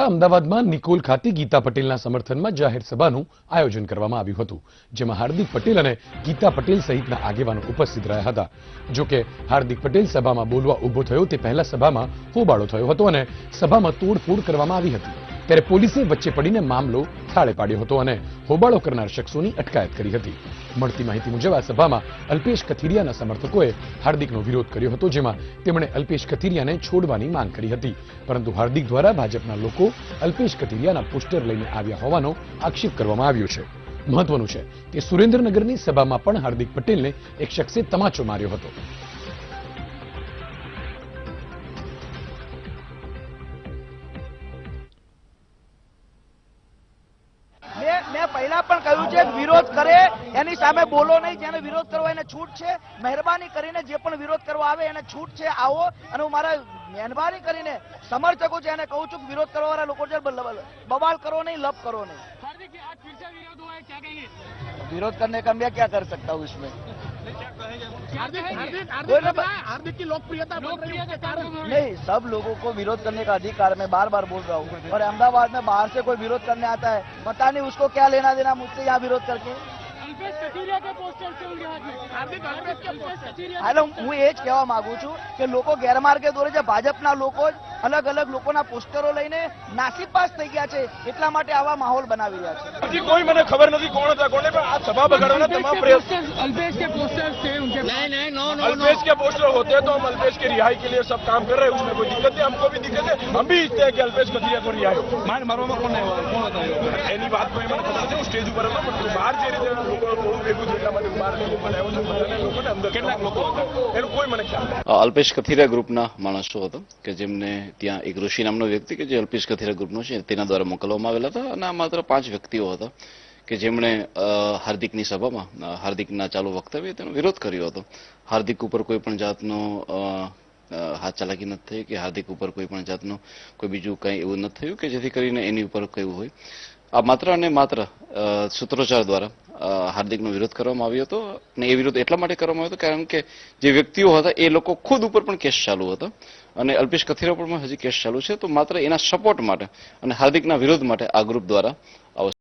અમદાવાદમાં નિકોલ ખાતે ગીતા પટેલના સમર્થનમાં જાહેર સભાનું આયોજન કરવામાં આવ્યું હતું, જેમાં હાર્દિક પટેલ અને ગીતા પટેલ સહિતના આગેવાનો ઉપસ્થિત રહ્યા હતા. જોકે હાર્દિક પટેલ સભામાં બોલવા ઊભો થયો તે પહેલા સભામાં હોબાળો થયો હતો અને સભામાં તોડફોડ કરવામાં આવી હતી. ત્યારે પોલીસે વચ્ચે પડીને મામલો થાળે પાડ્યો હતો અને હોબાળો કરનાર શખ્સોની અટકાયત કરી હતી. મળતી માહિતી મુજબ આ સભામાં અલ્પેશ કથિરિયાના સમર્થકોએ હાર્દિકનો વિરોધ કર્યો હતો, જેમાં તેમણે અલ્પેશ કથિરિયાને છોડવાની માંગ કરી હતી. પરંતુ હાર્દિક દ્વારા ભાજપના લોકો અલ્પેશ કથિરિયાના પોસ્ટર લઈને આવ્યા હોવાનો આક્ષેપ કરવામાં આવ્યો છે. મહત્વનું છે કે સુરેન્દ્રનગરની સભામાં પણ હાર્દિક પટેલને એક શખ્સે તમાચો માર્યો હતો. મેં પહેલા પણ કહ્યું છે વિરોધ કરે એની સામે બોલો નહીં જેને વિરોધ કરવો એને છૂટ છે. મહેરબાની કરીને જે પણ વિરોધ કરવા આવે એને છૂટ છે આવો. અને હું મારા મહેરબાની કરીને સમર્થકો છે એને કહું છું કે વિરોધ કરવા વાળા લોકો છે બવાલ કરો નહીં લપ કરો નહીં. વિરોધ કરને કમ મેં ક્યાં કર સકતા હું हूँ। हार्दिक की लोकप्रियता लोकप्रियता कारण। नहीं सब लोगों को विरोध करने का अधिकार मैं बार बार बोल रहा हूँ। और अहमदाबाद में बाहर से कोई विरोध करने आता है पता नहीं उसको क्या लेना देना मुझसे यहाँ विरोध करके। હાલો હું એ જ કહેવા માંગુ છું કે લોકો ગેરમાર્ગે દોરે છે. ભાજપના લોકો જ અલગ અલગ લોકોના પોસ્ટરો લઈને નાસીપાસ થઈ ગયા છે. એટલા માટે આવા માહોલ બનાવી રહ્યા છે. કોઈ મને ખબર નથી કોણ હતા કોને પણ આ સભા બગાડવાના તમામ પ્રયાસ અલ્પેશ કે પોસ્ટર છે ઉનકે નહીં નહીં નો નો અલ્પેश કે પોસ્ટર હોતે તો हम अल्पेश की रिहाई के लिए सब काम कर रहे हैं उसमें कोई दिक्कत नहीं हमको भी दिक्कत है हम भी इच्छते हैं कि अल्पेश कथिया को रिहाई हो मार मारવામાં કોણ આવ્યો? કોણ હતો એની વાત કોઈ મને ખબર નથી સ્ટેજ ઉપર હતો પણ બહાર જે ભેગું એટલા માટે બહાર લોકો બનાવ્યો બધાને લોકોને અંદર કેટલાક લોકો હતા? એનું કોઈ મને ખ્યાલ અલ્પેશ કથિરા ગ્રુપના માણસો હતો કે જેમને ત્યાં એક ઋષિ નામનો વ્યક્તિ કે જે અલ્પેશ કથિરા ગ્રુપનો છે તેના દ્વારા મોકલવામાં આવેલા હતા અને આ માત્ર પાંચ વ્યક્તિઓ હતા કે જેમણે હાર્દિકની સભામાં હાર્દિકના ચાલુ વક્તવ્ય તેનો વિરોધ કર્યો હતો. હાર્દિક ઉપર કોઈ પણ જાતનો હાથ ચાલાકી નથી થઈ કે હાર્દિક ઉપર કોઈ પણ જાતનું કોઈ બીજું કંઈ એવું નથી થયું કે જેથી કરીને એની ઉપર કયું હોય. આ માત્ર અને માત્ર સૂત્રોચ્ચાર દ્વારા હાર્દિકનો વિરોધ કરવામાં આવ્યો હતો અને એ વિરોધ એટલા માટે કરવામાં આવ્યો હતો કારણ કે જે વ્યક્તિઓ હતા એ લોકો ખુદ ઉપર પણ કેસ ચાલુ હતો અને અલ્પેશ કથિરા પર પણ હજી કેસ ચાલુ છે. તો માત્ર એના સપોર્ટ માટે અને હાર્દિકના વિરોધ માટે આ ગ્રુપ દ્વારા